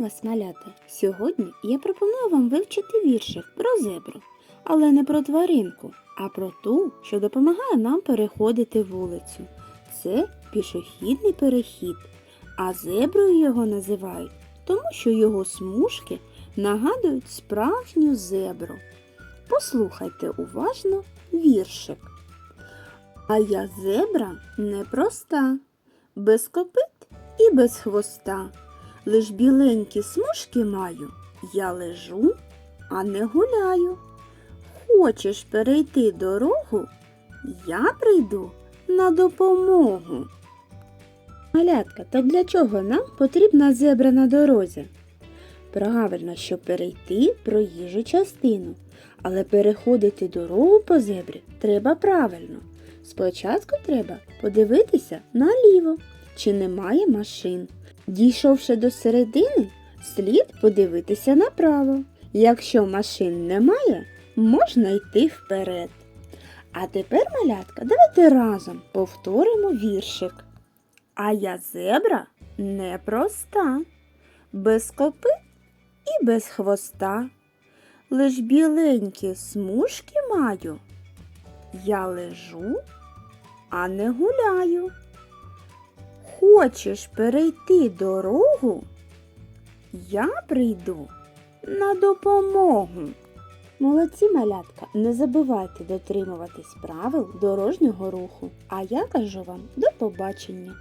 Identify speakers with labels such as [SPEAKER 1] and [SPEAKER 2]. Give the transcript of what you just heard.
[SPEAKER 1] вас, малята! Сьогодні я пропоную вам вивчити віршик про зебру, але не про тваринку, а про ту, що допомагає нам переходити вулицю. Це пішохідний перехід, а зеброю його називають, тому що його смужки нагадують справжню зебру. Послухайте уважно віршик. А я зебра непроста, без копит і без хвоста. Лиш біленькі смужки маю, я лежу, а не гуляю. Хочеш перейти дорогу, я прийду на допомогу. Малятка, так для чого нам потрібна зебра на дорозі? Правильно, щоб перейти проїжджу частину, але переходити дорогу по зебрі треба правильно. Спочатку треба подивитися наліво, чи немає машин. Дійшовши до середини, слід подивитися направо. Якщо машин немає, можна йти вперед. А тепер, малятка, давайте разом повторимо віршик. А я зебра непроста, без копит і без хвоста. Лиш біленькі смужки маю. Я лежу, а не гуляю. Хочеш перейти дорогу? Я прийду на допомогу. Молодці малятка, не забувайте дотримуватись правил дорожнього руху. А я кажу вам до побачення.